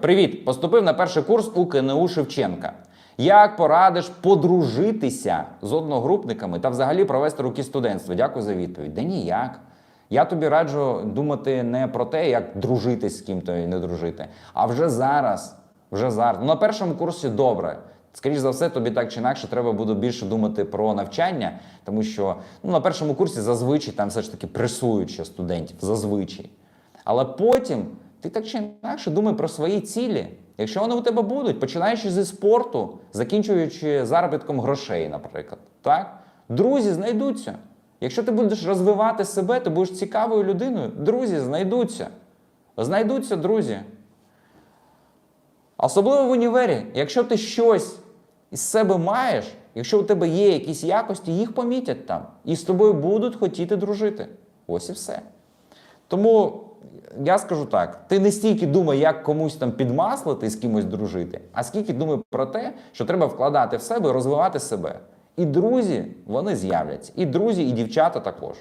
Привіт! Поступив на перший курс у КНУ Шевченка. Як порадиш подружитися з одногрупниками та взагалі провести роки студентства? Дякую за відповідь. Да ніяк. Я тобі раджу думати не про те, як дружити з ким-то і не дружити, а вже зараз. Вже зараз. Ну, на першому курсі добре. Скоріше за все, тобі так чи інакше треба буде більше думати про навчання, тому що ну, на першому курсі зазвичай там все ж таки пресують ще студентів. Зазвичай. Але потім ти так чи інакше думай про свої цілі. Якщо вони у тебе будуть, починаючи зі спорту, закінчуючи заробітком грошей, наприклад. Так? Друзі знайдуться. Якщо ти будеш розвивати себе, ти будеш цікавою людиною, друзі знайдуться. Знайдуться друзі. Особливо в універі, якщо ти щось із себе маєш, якщо у тебе є якісь якості, їх помітять там. І з тобою будуть хотіти дружити. Ось і все. Тому я скажу так: ти не стільки думай, як комусь там підмаслити з кимось дружити, а скільки думай про те, що треба вкладати в себе, розвивати себе. І друзі, вони з'являться. І друзі, і дівчата також.